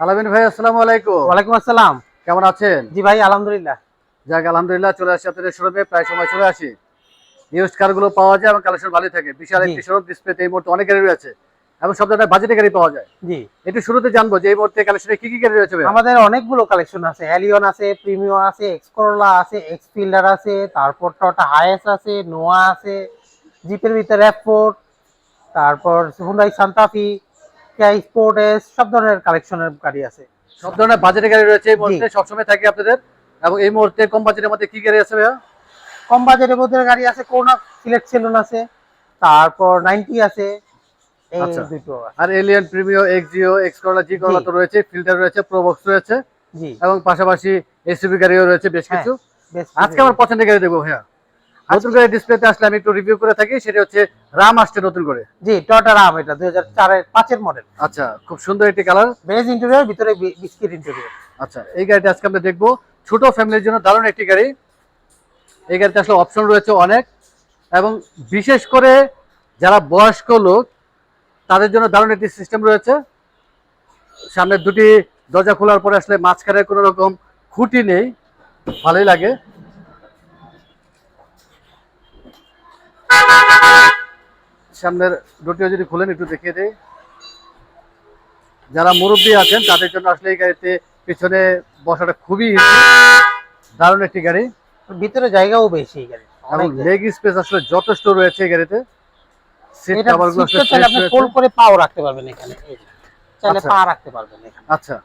আলামিন ভাই আসসালামু আলাইকুম। ওয়ালাইকুম আসসালাম। কেমন আছেন? জি ভাই আলহামদুলিল্লাহ। যাক আলহামদুলিল্লাহ চলে আসি আপনাদের শোরুমে প্রায় সময় চলে আসি। ইউজ কারগুলো পাওয়া যায় এবং কালেকশন ভালো থাকে। বিশাল একটি শোরুম ডিসপ্লেতে এই মুহূর্তে অনেক গাড়ি রয়েছে। এবং সব ধরনের বাজেটে গাড়ি পাওয়া যায়। জি। একটু শুরুতে জানব যে এই মুহূর্তে কালেকশনে কি কি গাড়ি রয়েছে? আমাদের অনেকগুলো কালেকশন আছে। অ্যালিয়ন আছে প্রিমিও আছে এক্সকরোলা আছে এক্সফিল্ডার আছে তারপর টটা হাইএস আছে নোয়া আছে জিপের ভিতরে র্যাপফোর তারপর হুন্ডাই সান্তাফি স্পোর্ট এস সব ধরনের কালেকশনের গাড়ি আছে। সব ধরনের বাজেটে গাড়ি রয়েছে এই মুহূর্তে সবসময় থাকে আপনাদের। এবং এই মুহূর্তে কম বাজেটের মধ্যে কি গাড়ি আছে ভাইয়া? কম বাজেটের মধ্যে গাড়ি আছে কোনা সিলেক্ট সেলুন আছে তারপর নাইনটি আছে আচ্ছা। আর Allion Premio Axio X Corolla G. Corolla তো রয়েছে ফিল্টার রয়েছে প্রোবক্স রয়েছে। এবং পাশাপাশি এসইবি গাড়িও রয়েছে বেশ হ্যাঁ, কিছু। আজকে আমার পছন্দের গাড়ি দেখব ভাইয়া। নতুন করে ডিসপ্লেতে আসলে আমি একটু রিভিউ করে থাকি সেটা হচ্ছে রাম আসছে নতুন করে। জি টটা রাম এটা দুই হাজার চারের পাঁচের মডেল আচ্ছা খুব সুন্দর একটি কালার বেজ ইন্টেরিয়র ভিতরে বিস্কিট ইন্টেরিয়র আচ্ছা এই গাড়িটা আজকে আমরা দেখব। ছোট ফ্যামিলির জন্য দারুণ একটি গাড়ি। এই গাড়িতে আসলে অপশন রয়েছে অনেক। এবং বিশেষ করে যারা বয়স্ক লোক তাদের জন্য দারুণ একটি সিস্টেম রয়েছে। সামনের দুটি দরজা খোলার পরে আসলে মাঝখানে কোনো রকম খুঁটি নেই। ভালোই লাগে। সামনের দুটিও যদি খুলেন একটু দেখিয়ে দেয় যারা মুরব্বী আছেন তাদের জন্য আসলে এই গাড়িতে পিছনে বসাটা খুবই। দারুণ একটি গাড়ি। ভিতরে জায়গাও বেশি এই গাড়ির এবং লেগ স্পেস আসলে যথেষ্ট রয়েছে এই গাড়িতে। সিট কভারগুলো আসলে সিটটা চাইলে fresh আপনি ফোল্ড করে পাও রাখতে পারবেন এখানে। চাইলে আচ্ছা। পা রাখতে পারবেন এখানে। আচ্ছা।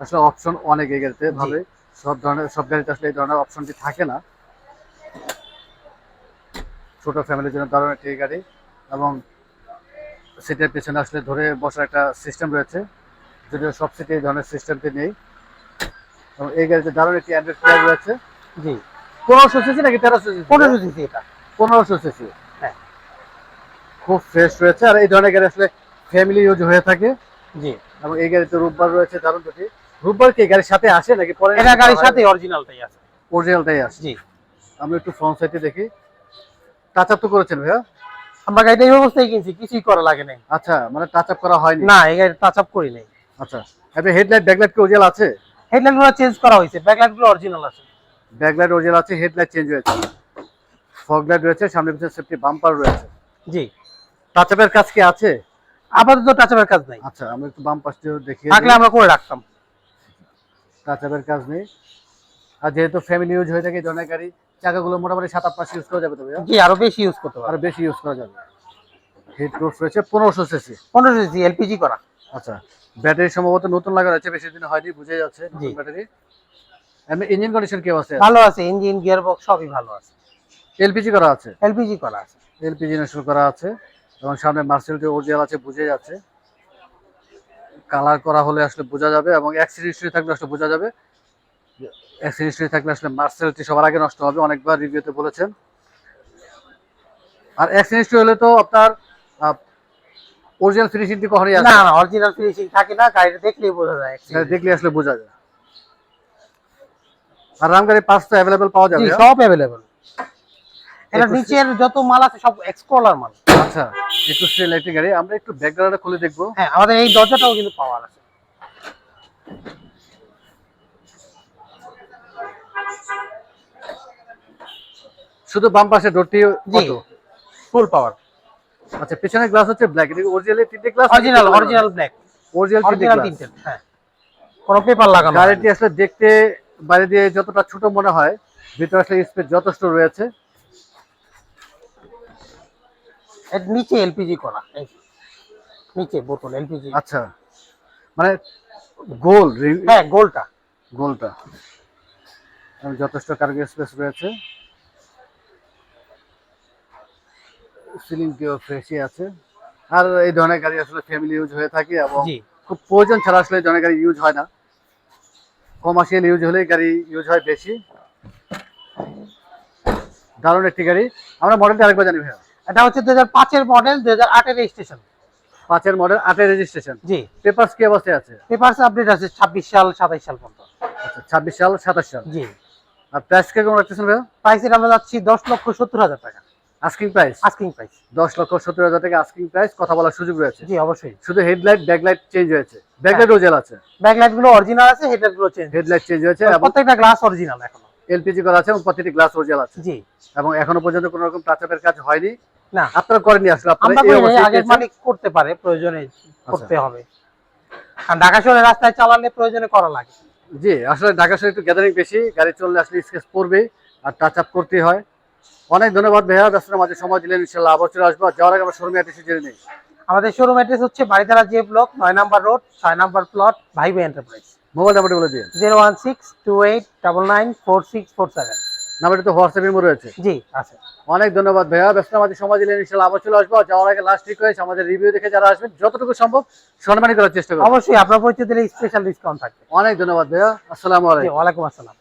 আসলে অপশন অনেক এই গাড়িতে ভাবে। সব ধরনের সব গাড়িতে আসলে এই ধরনের অপশনটি থাকে না। ছোট ফ্যামিলির জন্য দারুণ একটি গাড়ি। এবং সিটের পেছনে আসলে ধরে বসার একটা সিস্টেম রয়েছে। যদিও সব সিটে এই ধরনের সিস্টেমটি নেই। এবং এই গাড়িতে দারুণ একটি অ্যান্ড্রয়েড প্লেয়ার রয়েছে। জি। পনেরোশো সিসি নাকি তেরোশো সিসি পনেরো সিসি এটা। পনেরোশো সিসি হ্যাঁ। খুব ফ্রেশ রয়েছে। আর এই ধরনের গাড়ি আসলে ফ্যামিলি ইউজ হয়ে থাকে। জি। এবং এই গাড়িতে রূপবার রয়েছে দারুণ দুটি। রূপবার কি গাড়ির সাথে আসে নাকি পরে এটা গাড়ির সাথে অরিজিনালটাই আছে। অরিজিনালটাই আসে জি। আমরা একটু ফ্রন্ট সাইডে দেখি। টাচ আপ তো করেছেন ভাইয়া? আমরা গাড়িটা এই অবস্থায় কিনছি কিছুই করা লাগে নাই। আচ্ছা মানে টাচ আপ করা হয়নি? না এই গাড়ি টাচ আপ করি নাই। আচ্ছা এবার হেডলাইট ব্যাকলাইট কি অরিজিনাল আছে? হেডলাইটগুলো চেঞ্জ করা হয়েছে ব্যাকলাইটগুলো অরিজিনাল আছে। ব্যাকলাইট ওজেল আছে হেডলাইট চেঞ্জ হয়েছে। ফগ লাইট রয়েছে সামনে পিছনে সেফটি বাম্পার রয়েছে। জি। টাচ আপের কাজ কি আছে? আপাতত টাচ আপের কাজ নাই। আচ্ছা আমরা একটু বাম পাশটিও দেখিয়ে থাকলে আমরা করে রাখতাম। টাচ আপের কাজ নেই। আর যেহেতু ফ্যামিলি ইউজ হয়ে থাকে এই ধরনের গাড়ি চাকাগুলো মোটামুটি সাত আট মাস ইউজ করা যাবে তো ভাইয়া? জি আরও বেশি ইউজ করতে আর পারবে বেশি ইউজ করা যাবে। হিট প্রুফ রয়েছে পনেরোশো সিসি পনেরো সিসি এলপিজি করা। আচ্ছা ব্যাটারি সম্ভবত নতুন লাগানো আছে বেশি দিন হয়নি বুঝে যাচ্ছে জি। ব্যাটারি। এমনি ইঞ্জিন কন্ডিশন কি আছে? ভালো আছে ইঞ্জিন গিয়ার বক্স সবই ভালো আছে। এলপিজি করা আছে? এলপিজি করা আছে। এলপিজি ইনস্টল করা আছে এবং সামনে মার্সেলটি অরিজিনাল আছে বুঝে যাচ্ছে। কালার করা হলে আসলে বোঝা যাবে এবং অ্যাক্সিডেন্ট হিস্ট্রি থাকলে আসলে বোঝা যাবে। অ্যাক্সিডেন্ট হিস্ট্রি থাকলে আসলে মার্সেলটি সবার আগে নষ্ট হবে অনেকবার রিভিউতে বলেছেন। আর অ্যাক্সিডেন্ট হিস্ট্রি হলে তো আপনার অরিজিনাল ফিনিশিংটি কখনই আসে না না। অরিজিনাল ফিনিশিং থাকে না গাড়িটা দেখলেই বোঝা যায় দেখলে আসলে বোঝা যায়। আর রাম গাড়ি পাঁচ তো অ্যাভেলেবেল পাওয়া যাবে হ্যাঁ? সব অ্যাভেলেবল এটা নিচের যত মাল আছে সব এক্সকলার মাল। আচ্ছা একুশ ইলেকট্রিক গাড়ি আমরা একটু ব্যাকগ্রাউন্ডটা খুলে দেখব। হ্যাঁ আমাদের এই দরজাটাও কিন্তু পাওয়ার আছে। শুধু বাম পাশে ডোরটি অটো ফুল পাওয়ার আচ্ছা পেছনের গ্লাস হচ্ছে ব্ল্যাক এটা অরিজিনাল তিনটে glass original original black original তিনটে গ্লাস হ্যাঁ। কোনো পেপার লাগানো গাড়িটি আসলে দেখতে বাইরে দিয়ে যতটা ছোট মনে হয় ভিতরে আসলে স্পেস যথেষ্ট রয়েছে। এর নিচে এলপিজি করা এই নিচে বোতল এলপিজি আচ্ছা। মানে গোল হ্যাঁ গোলটা। গোলটা। যথেষ্ট কার্গো স্পেস রয়েছে। সিলিংটিও ফ্রেশই আছে। আর এই ধরনের গাড়ি আসলে ফ্যামিলি ইউজ হয়ে থাকে এবং খুব প্রয়োজন ছাড়া আসলে এই ধরনের গাড়ি ইউজ হয় না। কমার্শিয়াল ইউজ হলে গাড়ি ইউজ হয় বেশি। দারুণ একটি গাড়ি। আমরা মডেলটা আরেকবার জানি ভাইয়া। এটা হচ্ছে দু হাজার পাঁচের মডেল দুই হাজার আটের রেজিস্ট্রেশন পাঁচের মডেল আটের রেজিস্ট্রেশন জি। পেপারস কি অবস্থায় আছে? পেপারস আপডেট আছে ছাব্বিশ সাল সাতাইশ সাল পর্যন্ত। আচ্ছা ছাব্বিশ সাল সাতাশ সাল। জি। আর প্রাইস কেমন রাখতেছেন ভাইয়া? প্রাইসের আমরা যাচ্ছি দশ লক্ষ সত্তর হাজার টাকা। আস্কিং প্রাইস আস্কিং প্রাইস দশ লক্ষ সত্তর হাজার টাকা আস্কিং প্রাইস কথা বলার সুযোগ রয়েছে। জি অবশ্যই। শুধু হেডলাইট ব্যাকলাইট চেঞ্জ হয়েছে। ব্যাকলাইট ওজেল আছে। ব্যাকলাইটগুলো অরিজিনাল আছে হেডলাইটগুলো চেঞ্জ হেডলাইট চেঞ্জ হয়েছে প্রত্যেকটা গ্লাস অরিজিনাল এখনও। এলপিজি করা আছে এবং প্রতিটি গ্লাস ওরিজিনাল আছে। জি। এবং এখনও পর্যন্ত কোনো রকম কাজ হয়নি। না। আপনারা করেনি আসলে আপনারা এই অবস্থায় আগের মালিক করতে পারে প্রয়োজনে আচ্ছা। করতে হবে। আর ঢাকা শহরের রাস্তায় চালালে প্রয়োজনে করা লাগে। জি আসলে ঢাকা শহরে একটু গ্যাদারিং বেশি গাড়ি চললে আসলে স্কেচ পড়বে আর টাচ আপ করতে হয়। অনেক ধন্যবাদ ভাইয়া ব্যস্ততার মাঝে সময় দিলেন ইনশাল্লাহ আবার চলে আসব যাওয়ার আগে আমার শোরুমে অ্যাড্রেস জেনে নেই। আমাদের শোরুম অ্যাড্রেস হচ্ছে বাড়িধারা জে ব্লক নয় নাম্বার রোড ছয় number plot vibe enterprise mobile নাম্বারটা বলে দিন zero one six two eight double nine four six four seven নাম্বারটা তো হোয়াটসঅ্যাপ ইমো রয়েছে। জি আছে। অনেক ধন্যবাদ ভাইয়া ব্যস্ততার মাঝে সময় দিলেন ইনশাল্লাহ আবার চলে আসব। যাওয়ার আগে লাস্ট রিকোয়েস্ট আমাদের রিভিউ দেখে যারা আসবেন যতটুকু সম্ভব সম্মানী করার চেষ্টা করব অবশ্যই আপনার পরিচয় দিলে স্পেশাল ডিসকাউন্ট থাকবে। অনেক ধন্যবাদ ভাইয়া আসসালামু আলাইকুম। ওয়ালাইকুম আসসালাম।